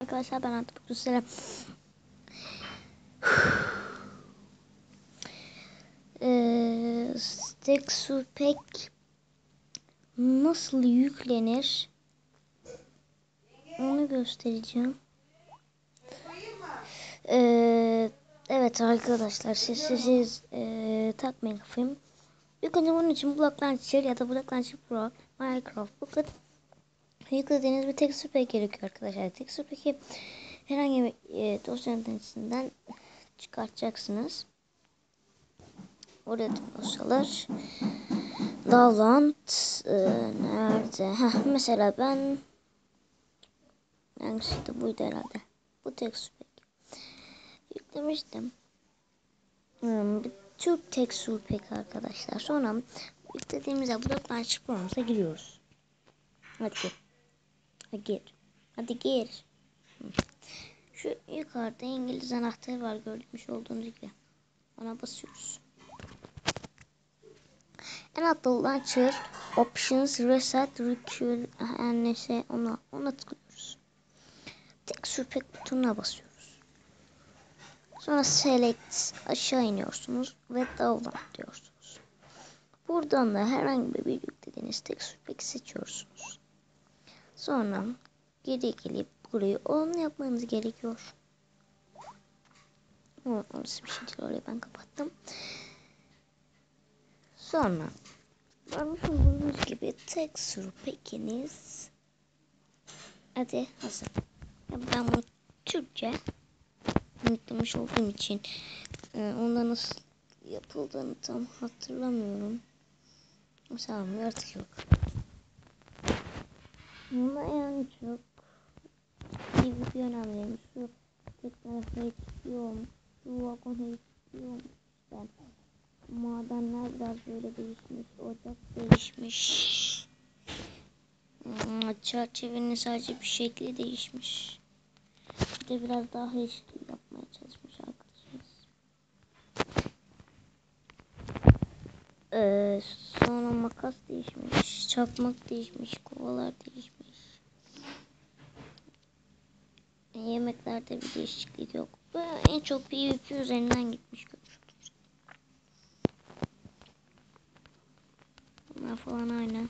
Arkadaşlar ben Atıp Kutuslarım. ee, Stack su nasıl yüklenir onu göstereceğim. Ee, evet arkadaşlar siz siz e, takmayın kafayı. İlk önce bunun için Blocklancher ya da Blocklancher Pro Minecraft Booklet yüklediğiniz bir texture pack gerekiyor arkadaşlar. Texture pack'i herhangi bir e, dosyanın içinden çıkartacaksınız. Orada dosyalar. Download e, nerede? Heh, mesela ben hangisiydi buydu herhalde. Bu texture pack. Yüklemiştim. Hmm, bir Türk texture pack arkadaşlar. Sonra yüklediğimizde Block Launcher Pro'muza giriyoruz. Hadi Hadi gir. Hadi gir. Şu yukarıda İngiliz anahtarı var görmüş olduğunuz gibi. Ona basıyoruz. En altta launcher options reset recur her ona ona tıklıyoruz. Texture pack butonuna basıyoruz. Sonra select aşağı iniyorsunuz ve download diyorsunuz. Buradan da herhangi bir yüklediğiniz texture pack seçiyorsunuz. Sonra geri gelip burayı on yapmanız gerekiyor. O, orası bir şey değil orayı ben kapattım. Sonra görmüş olduğunuz gibi texture pack'iniz hadi hazır. Ben bu Türkçe unutmuş olduğum için e, onda nasıl yapıldığını tam hatırlamıyorum. Mesela yaratık yok. Bunda yani çok iyi bir önemli. Şu tekrar HPO, şu vagon HPO işte. Madenler biraz böyle değişmiş. Ocak değişmiş. Hmm, çerçevenin sadece bir şekli değişmiş. Bir de biraz daha HD yapmaya çalışmış arkadaşımız. Ee, sonra makas değişmiş. Çakmak değişmiş. Kovalar değişmiş. Yemeklerde bir değişiklik yok. Böyle en çok PvP üzerinden gitmiş görüyorsunuz. Bunlar falan aynı.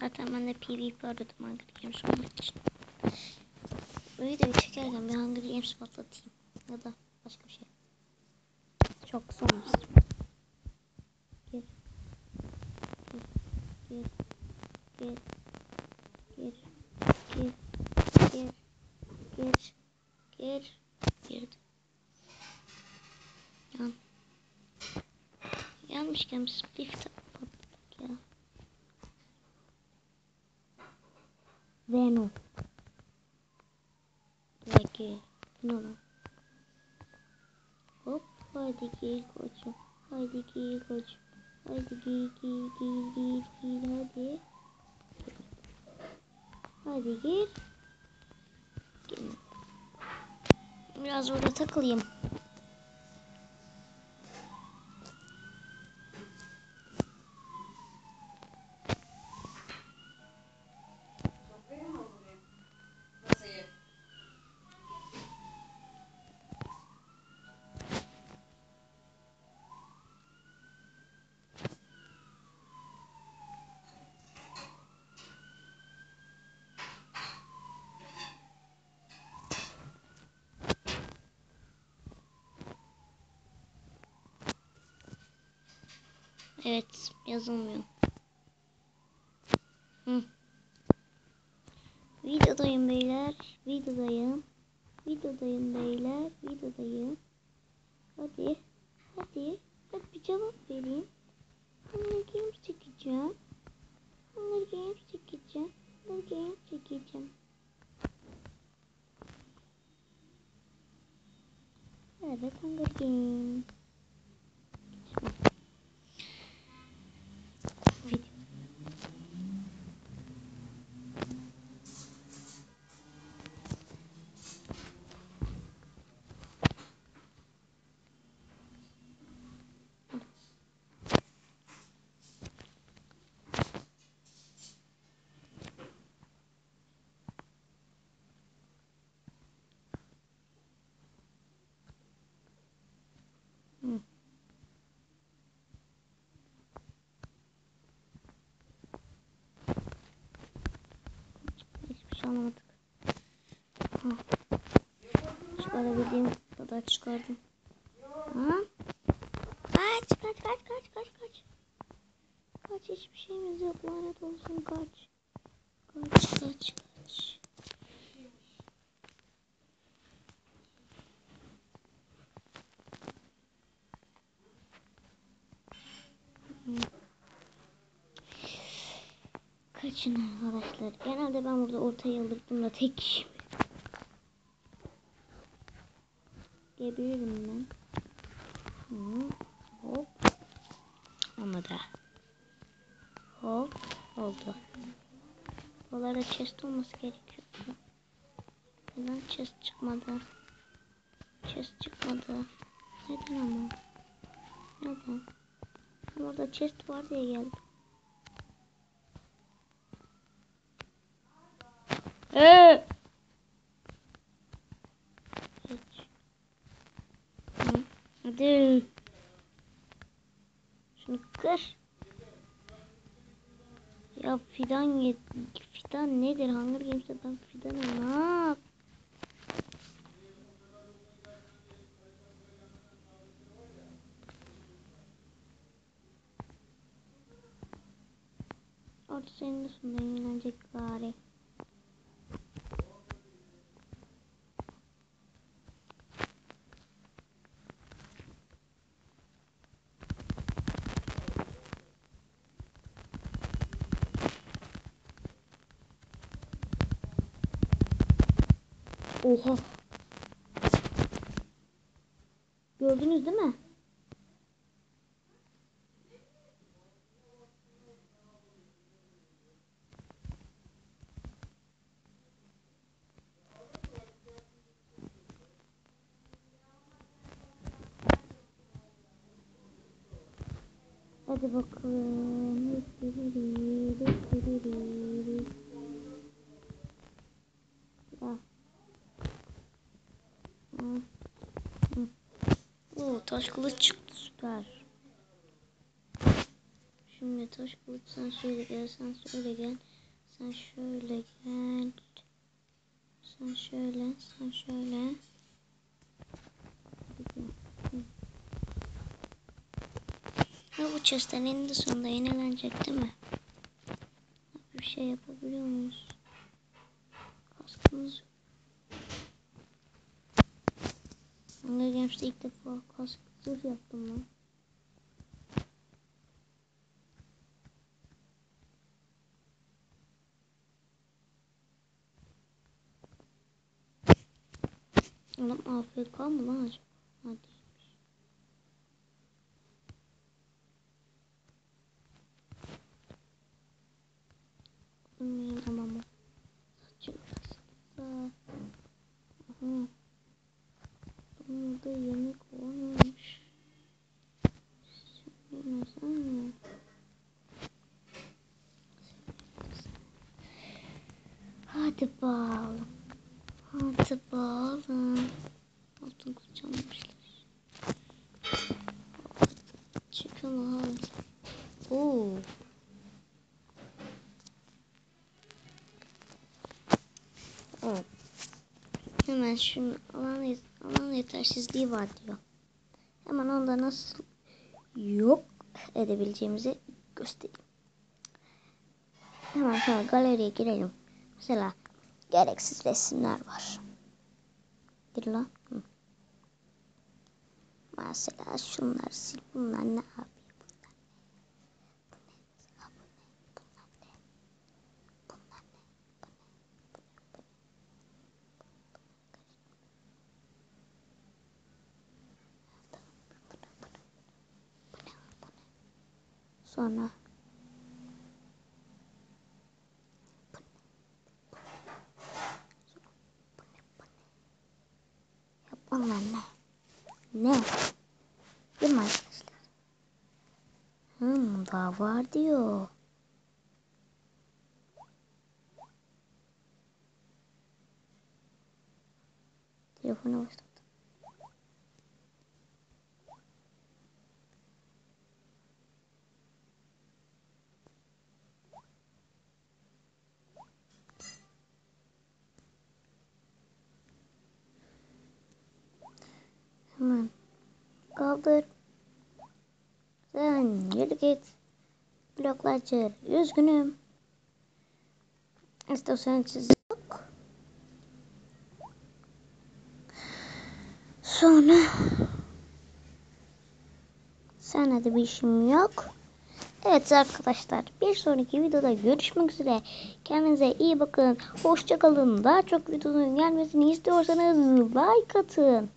Zaten ben de PvP aradım Hunger Games olmak için. Videoyu çekerken bir Hunger Games patlatayım. Ya da başka bir şey. Çok kısa olmasın. yapmışken splift yapmadık ya. Venom. Peki. Ne lan? Hop. Haydi gir koçum. Haydi gir koçum. Haydi gir gir gir gir gir. Hadi. Hadi gir. Biraz orada takılayım. Evet yazılmıyor. Hı. Videodayım beyler. Videodayım. Videodayım beyler. Videodayım. Hadi. Hadi bir cevap vereyim. Hunger Games çekeceğim. Hunger Games çekeceğim. Hunger Games çekeceğim. Evet Hunger Games. Video. Çıkaramadık. Ha. Çıkarabildiğim kadar çıkardım. Ha? Kaç kaç kaç kaç kaç kaç. Kaç hiçbir şeyimiz yok lanet olsun kaç. Kaç kaç kaç. Kaçın arkadaşlar. Genelde ben burada ortaya alırdım da tek kişi. Geberirim ben. Hı, hop. Olmadı. Hop. Oldu. Buralarda chest olması gerekiyor. Neden chest çıkmadı? Chest çıkmadı. Neden ama? Neden? Orada chest var diye geldim. Ee! Hadi. Şunu kır. Ya fidan yet fidan nedir? Hunger Games'te ben fidanım. Ne yap? Orta senin de sonunda yenilenecek gari. Oha. Gördünüz değil mi? Hadi bakalım. Ya. Hı. Hı. Oo, taş kılıç çıktı süper. Şimdi taş kılıç sen şöyle gel sen şöyle gel. Sen şöyle gel. Sen şöyle sen şöyle. Ha bu chest'ten eninde sonunda yenilenecek değil mi? Bir şey yapabiliyor muyuz? Kaskımız yok. Hunger Games'te ilk defa kask zırh yaptım lan. Adam AFK mı lan acaba? Hadi. Bu. Saçım Aha. Burada yemek varmış. Yemesene. Hadi bakalım. Hadi bakalım. Altın kılıç almışlar. Çıkalım abi. Oo. Evet. Hemen şunu alan, alan yetersizliği var diyor. Hemen onda nasıl yok edebileceğimizi göstereyim. Hemen şöyle galeriye girelim. Mesela gereksiz resimler var. Gir lan. Hı. Mesela şunlar sil. Bunlar ne yapıyor? Sonra Onlar ne? Ne? Değil mi arkadaşlar? Hmm, daha var diyor. Telefona başladı. Kaldır. Sen yürü git. Bloklar Üzgünüm. İstiyorsan çiz yok. Sonra sana da bir işim yok. Evet arkadaşlar bir sonraki videoda görüşmek üzere. Kendinize iyi bakın. Hoşçakalın. Daha çok videonun gelmesini istiyorsanız like atın.